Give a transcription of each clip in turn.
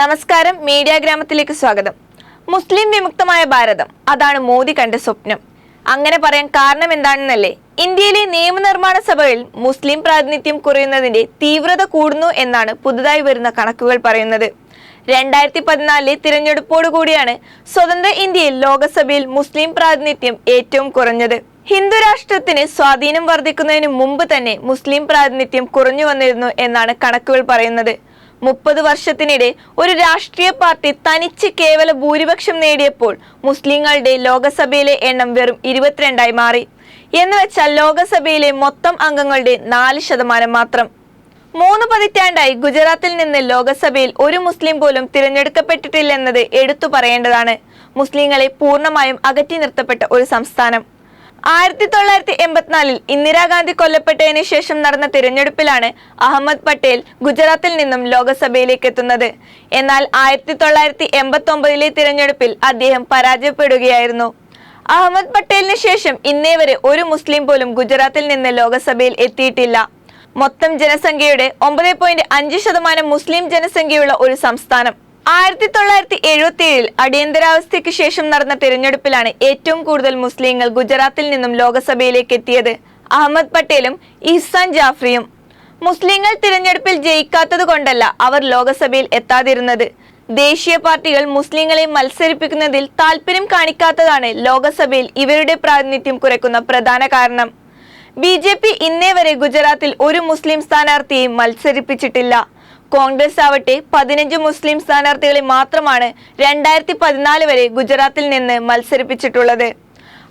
നമസ്കാരം മീഡിയ ഗ്രാമത്തിലേക്ക് സ്വാഗതം. മുസ്ലിം വിമുക്തമായ ഭാരതം അതാണ് മോദി കണ്ട സ്വപ്നം. അങ്ങനെ പറയാൻ കാരണം എന്താണെന്നല്ലേ? ഇന്ത്യയിലെ നിയമനിർമ്മാണ സഭകളിൽ മുസ്ലിം പ്രാതിനിധ്യം കുറയുന്നതിന്റെ തീവ്രത കൂടുന്നു എന്നാണ് പുതുതായി വരുന്ന കണക്കുകൾ പറയുന്നത്. രണ്ടായിരത്തി പതിനാലിലെ തിരഞ്ഞെടുപ്പോടുകൂടിയാണ് സ്വതന്ത്ര ഇന്ത്യയിൽ ലോകസഭയിൽ മുസ്ലിം പ്രാതിനിധ്യം ഏറ്റവും കുറഞ്ഞത്. ഹിന്ദു രാഷ്ട്രത്തിന് സ്വാധീനം വർദ്ധിക്കുന്നതിന് മുമ്പ് തന്നെ മുസ്ലിം പ്രാതിനിധ്യം കുറഞ്ഞു വന്നിരുന്നു എന്നാണ് കണക്കുകൾ പറയുന്നത്. മുപ്പത് വർഷത്തിനിടെ ഒരു രാഷ്ട്രീയ പാർട്ടി തനിച്ച് കേവല ഭൂരിപക്ഷം നേടിയപ്പോൾ മുസ്ലിങ്ങളുടെ ലോകസഭയിലെ എണ്ണം വെറും ഇരുപത്തിരണ്ടായി മാറി. എന്ന് വെച്ചാൽ ലോകസഭയിലെ മൊത്തം അംഗങ്ങളുടെ നാല് ശതമാനം മാത്രം. മൂന്ന് പതിറ്റാണ്ടായി ഗുജറാത്തിൽ നിന്ന് ലോകസഭയിൽ ഒരു മുസ്ലിം പോലും തിരഞ്ഞെടുക്കപ്പെട്ടിട്ടില്ലെന്നത് എടുത്തു പറയേണ്ടതാണ്. മുസ്ലിങ്ങളെ പൂർണമായും അകറ്റി നിർത്തപ്പെട്ട ഒരു സംസ്ഥാനം. ആയിരത്തി തൊള്ളായിരത്തി എൺപത്തിനാലിൽ ഇന്ദിരാഗാന്ധി കൊല്ലപ്പെട്ടതിന് ശേഷം നടന്ന തിരഞ്ഞെടുപ്പിലാണ് അഹമ്മദ് പട്ടേൽ ഗുജറാത്തിൽ നിന്നും ലോകസഭയിലേക്ക് എത്തുന്നത്. എന്നാൽ ആയിരത്തി തൊള്ളായിരത്തി എൺപത്തി ഒമ്പതിലെ തിരഞ്ഞെടുപ്പിൽ അദ്ദേഹം പരാജയപ്പെടുകയായിരുന്നു. അഹമ്മദ് പട്ടേലിന് ശേഷം ഇന്നേ വരെ ഒരു മുസ്ലിം പോലും ഗുജറാത്തിൽ നിന്ന് ലോകസഭയിൽ എത്തിയിട്ടില്ല. മൊത്തം ജനസംഖ്യയുടെ ഒമ്പത് പോയിന്റ് അഞ്ച് ശതമാനം മുസ്ലിം ജനസംഖ്യയുള്ള ഒരു സംസ്ഥാനം. ആയിരത്തി തൊള്ളായിരത്തി എഴുപത്തി ഏഴിൽ അടിയന്തരാവസ്ഥയ്ക്ക് ശേഷം നടന്ന തിരഞ്ഞെടുപ്പിലാണ് ഏറ്റവും കൂടുതൽ മുസ്ലിങ്ങൾ ഗുജറാത്തിൽ നിന്നും ലോകസഭയിലേക്ക് എത്തിയത്. അഹമ്മദ് പട്ടേലും ഇഹ്സാൻ ജാഫ്രിയും. മുസ്ലിങ്ങൾ തിരഞ്ഞെടുപ്പിൽ ജയിക്കാത്തത് കൊണ്ടല്ല അവർ ലോകസഭയിൽ എത്താതിരുന്നത്. ദേശീയ പാർട്ടികൾ മുസ്ലിങ്ങളെ മത്സരിപ്പിക്കുന്നതിൽ താല്പര്യം കാണിക്കാത്തതാണ് ലോകസഭയിൽ ഇവരുടെ പ്രാതിനിധ്യം കുറയ്ക്കുന്ന പ്രധാന കാരണം. ബി ജെ പി ഇന്നേ വരെ ഗുജറാത്തിൽ ഒരു മുസ്ലിം സ്ഥാനാർത്ഥിയെയും മത്സരിപ്പിച്ചിട്ടില്ല. കോൺഗ്രസ് ആവട്ടെ പതിനഞ്ച് മുസ്ലിം സ്ഥാനാർത്ഥികളെ മാത്രമാണ് രണ്ടായിരത്തി പതിനാല് വരെ ഗുജറാത്തിൽ നിന്ന് മത്സരിപ്പിച്ചിട്ടുള്ളത്.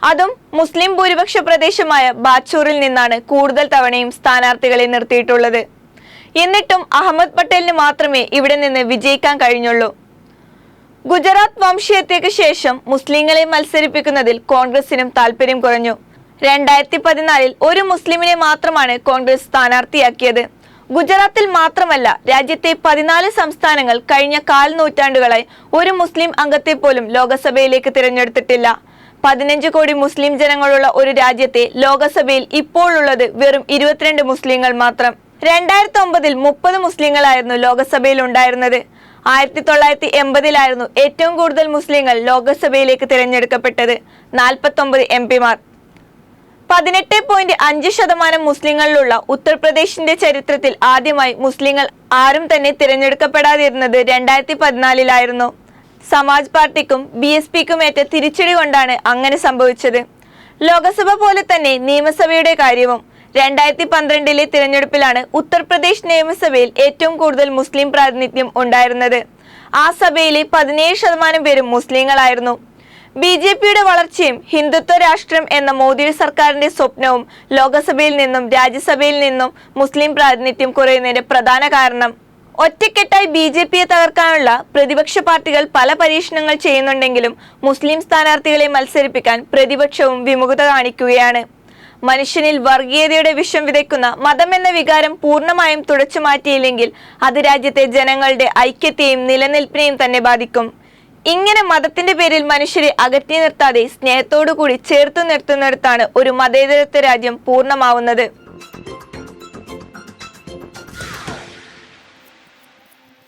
അതും മുസ്ലിം ഭൂരിപക്ഷ പ്രദേശമായ ബാച്ചൂറിൽ നിന്നാണ് കൂടുതൽ തവണയും സ്ഥാനാർത്ഥികളെ നിർത്തിയിട്ടുള്ളത്. എന്നിട്ടും അഹമ്മദ് പട്ടേലിന് മാത്രമേ ഇവിടെ നിന്ന് വിജയിക്കാൻ കഴിഞ്ഞുള്ളൂ. ഗുജറാത്ത് വംശീയത്തേക്ക് ശേഷം മുസ്ലിങ്ങളെ മത്സരിപ്പിക്കുന്നതിൽ കോൺഗ്രസിനും താല്പര്യം കുറഞ്ഞു. രണ്ടായിരത്തി പതിനാലിൽ ഒരു മുസ്ലിമിനെ മാത്രമാണ് കോൺഗ്രസ് സ്ഥാനാർത്ഥിയാക്കിയത്. ഗുജറാത്തിൽ മാത്രമല്ല രാജ്യത്തെ പതിനാല് സംസ്ഥാനങ്ങൾ കഴിഞ്ഞ കാൽനൂറ്റാണ്ടുകളായി ഒരു മുസ്ലിം അംഗത്തെ പോലും ലോകസഭയിലേക്ക് തിരഞ്ഞെടുത്തിട്ടില്ല. പതിനഞ്ച് കോടി മുസ്ലിം ജനങ്ങളുള്ള ഒരു രാജ്യത്തെ ലോകസഭയിൽ ഇപ്പോഴുള്ളത് വെറും ഇരുപത്തിരണ്ട് മുസ്ലിങ്ങൾ മാത്രം. രണ്ടായിരത്തി ഒമ്പതിൽ മുപ്പത് മുസ്ലിങ്ങളായിരുന്നു ലോകസഭയിൽ ഉണ്ടായിരുന്നത്. ആയിരത്തി തൊള്ളായിരത്തി എൺപതിലായിരുന്നു ഏറ്റവും കൂടുതൽ മുസ്ലിങ്ങൾ ലോകസഭയിലേക്ക് തിരഞ്ഞെടുക്കപ്പെട്ടത് നാൽപ്പത്തൊമ്പത് എം പിമാർ. പതിനെട്ട് പോയിന്റ് അഞ്ച് ശതമാനം മുസ്ലിങ്ങളിലുള്ള ഉത്തർപ്രദേശിന്റെ ചരിത്രത്തിൽ ആദ്യമായി മുസ്ലിങ്ങൾ ആരും തന്നെ തിരഞ്ഞെടുക്കപ്പെടാതിരുന്നത് രണ്ടായിരത്തി പതിനാലിലായിരുന്നു സമാജ് പാർട്ടിക്കും ബി എസ് പിക്കും ഏറ്റ തിരിച്ചടി കൊണ്ടാണ് അങ്ങനെ സംഭവിച്ചത്. ലോകസഭ പോലെ തന്നെ നിയമസഭയുടെ കാര്യവും രണ്ടായിരത്തി പന്ത്രണ്ടിലെ തിരഞ്ഞെടുപ്പിലാണ് ഉത്തർപ്രദേശ് നിയമസഭയിൽ ഏറ്റവും കൂടുതൽ മുസ്ലിം പ്രാതിനിധ്യം ഉണ്ടായിരുന്നത്. ആ സഭയിലെ പതിനേഴ് ശതമാനം പേരും മുസ്ലിങ്ങളായിരുന്നു. ബി ജെ പിയുടെ വളർച്ചയും ഹിന്ദുത്വ രാഷ്ട്രം എന്ന മോദി സർക്കാരിന്റെ സ്വപ്നവും ലോകസഭയിൽ നിന്നും രാജ്യസഭയിൽ നിന്നും മുസ്ലിം പ്രാതിനിധ്യം കുറയുന്നതിന്റെ പ്രധാന കാരണം ഒറ്റക്കെട്ടായി ബി ജെ പിയെ തകർക്കാനുള്ള പ്രതിപക്ഷ പാർട്ടികൾ പല പരീക്ഷണങ്ങൾ ചെയ്യുന്നുണ്ടെങ്കിലും മുസ്ലിം സ്ഥാനാർത്ഥികളെ മത്സരിപ്പിക്കാൻ പ്രതിപക്ഷവും വിമുഖത കാണിക്കുകയാണ്. മനുഷ്യനിൽ വർഗീയതയുടെ വിഷം വിതയ്ക്കുന്ന മതം എന്ന വികാരം പൂർണമായും തുടച്ചു മാറ്റിയില്ലെങ്കിൽ അത് രാജ്യത്തെ ജനങ്ങളുടെ ഐക്യത്തെയും നിലനിൽപ്പിനെയും തന്നെ ബാധിക്കും. ഇങ്ങനെ മതത്തിന്റെ പേരിൽ മനുഷ്യരെ അകറ്റി നിർത്താതെ സ്നേഹത്തോടു കൂടി ചേർത്തു നിർത്തുന്നിടത്താണ് ഒരു മതേതരത്വ രാജ്യം പൂർണമാവുന്നത്.